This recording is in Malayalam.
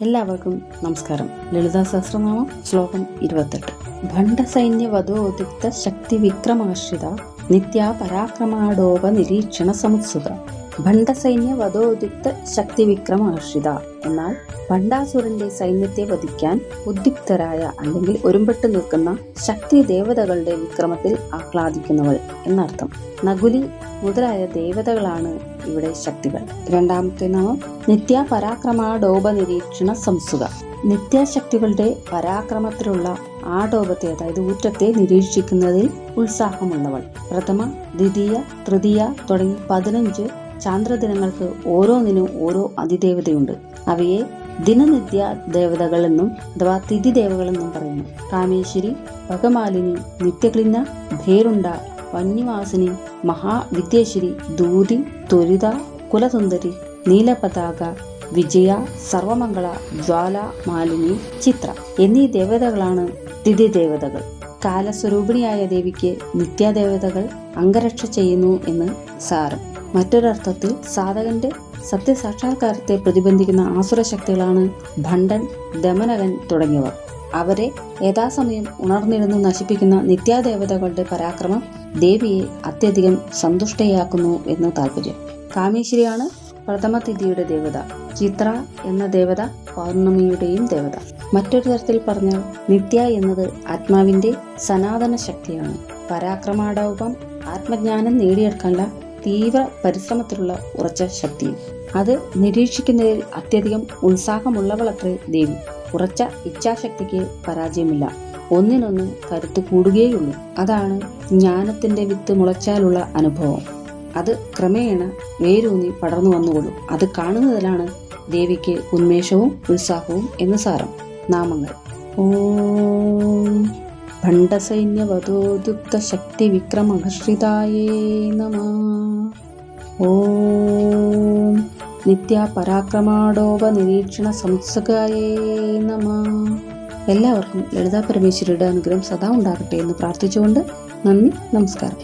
എല്ലാവർക്കും നമസ്കാരം. ലളിതാ സഹസ്രനാമം ശ്ലോകം ഇരുപത്തെട്ട്. ഭണ്ഡസൈന്യ വധോദിക്ത ശക്തി വിക്രമാശ്രിത നിത്യ പരാക്രമാടോപ നിരീക്ഷണ സമുത്സുത ഭണ്ഡസൈന്യ വധോദിക്ത ശക്തി വിക്രമാശ്രിത എന്നാൽ ഭണ്ഡാസുരന്റെ സൈന്യത്തെ വധിക്കാൻ ഉദ്യുക്തരായ അല്ലെങ്കിൽ ഒരുമ്പെട്ട് നിൽക്കുന്ന ശക്തി ദേവതകളുടെ വിക്രമത്തിൽ ആഹ്ലാദിക്കുന്നവൾ എന്നർത്ഥം. നകുലി മുതലായ ദേവതകളാണ് ഇവിടെ ശക്തികൾ. രണ്ടാമത്തെ നാമം നിത്യ പരാക്രമാടോപ നിരീക്ഷണ സംസുക നിത്യാശക്തികളുടെ പരാക്രമത്തിലുള്ള ആടോപത്തെ അതായത് ഊറ്റത്തെ നിരീക്ഷിക്കുന്നതിൽ ഉത്സാഹമുള്ളവൾ. പ്രഥമ ദ്വിതീയ തൃതീയ തുടങ്ങി പതിനഞ്ച് ചാന്ദ്രദിനങ്ങൾക്ക് ഓരോന്നിനും ഓരോ അതിദേവതയുണ്ട്. അവയെ ദിനനിത്യ ദേവതകളെന്നും അഥവാ തിഥി ദേവകളെന്നും പറയുന്നു. കാമേശ്വരി ഭഗമാലിനി നിത്യക്ലിന്ന ഭേരുണ്ട വന്യവാസിനി മഹാവിദ്യേശ്വരി ദൂതി ത്വരിത കുലസുന്ദരി നീലപതാക വിജയ സർവമംഗള ജ്വാല മാലിനി ചിത്ര എന്നീ ദേവതകളാണ് തിഥി ദേവതകൾ കാലസ്വരൂപിണിയായ ദേവിക്ക് നിത്യാദേവതകൾ അംഗരക്ഷ ചെയ്യുന്നു എന്ന് സാരം. മറ്റൊരർത്ഥത്തിൽ സാധകന്റെ സത്യസാക്ഷാത്കാരത്തെ പ്രതിബന്ധിക്കുന്ന ആസുര ശക്തികളാണ് ഭണ്ഡൻ ദമനകൻ തുടങ്ങിയവർ. അവരെ യഥാസമയം ഉണർന്നിരുന്നു നശിപ്പിക്കുന്ന നിത്യാദേവതകളുടെ പരാക്രമം ദേവിയെ അത്യധികം സന്തുഷ്ടയാക്കുന്നു എന്ന് താല്പര്യം കാമേശ്വരിയാണ് പ്രഥമ തിഥിയുടെ ദേവത ചിത്ര എന്ന ദേവത പൗർണമിയുടെയും ദേവത. മറ്റൊരു തരത്തിൽ പറഞ്ഞാൽ നിത്യ എന്നത് ആത്മാവിന്റെ സനാതന ശക്തിയാണ് പരാക്രമാടോപം ആത്മജ്ഞാനം നേടിയെടുക്കാനുള്ള തീവ്ര പരിശ്രമത്തിലുള്ള ഉറച്ച ശക്തി. അത് നിരീക്ഷിക്കുന്നതിൽ അത്യധികം ഉത്സാഹമുള്ളവളത്രേ ദേവി. ഉറച്ച ഇച്ഛാശക്തിക്ക് പരാജയമില്ല. ഒന്നിനൊന്ന് കരുത്ത് കൂടുകയുള്ളൂ അതാണ് ജ്ഞാനത്തിന്റെ വിത്ത് മുളച്ചാലുള്ള അനുഭവം. അത് ക്രമേണ വേരൂന്നി പടർന്നു വന്നുകൊള്ളും. അത് കാണുന്നതിലാണ് ദേവിക്ക് ഉന്മേഷവും ഉത്സാഹവും എന്ന് സാരം. നാമങ്ങൾ. ഓം. ശക്തി വിക്രമഹർഷിതായേ നമ. ഓം. നിത്യ പരാക്രമാടോപ നിരീക്ഷണ സംസകായേ നമ. എല്ലാവർക്കും ലളിതാ പരമേശ്വരിയുടെ അനുഗ്രഹം സദാ ഉണ്ടാകട്ടെ എന്ന് പ്രാർത്ഥിച്ചുകൊണ്ട് നന്ദി നമസ്കാരം.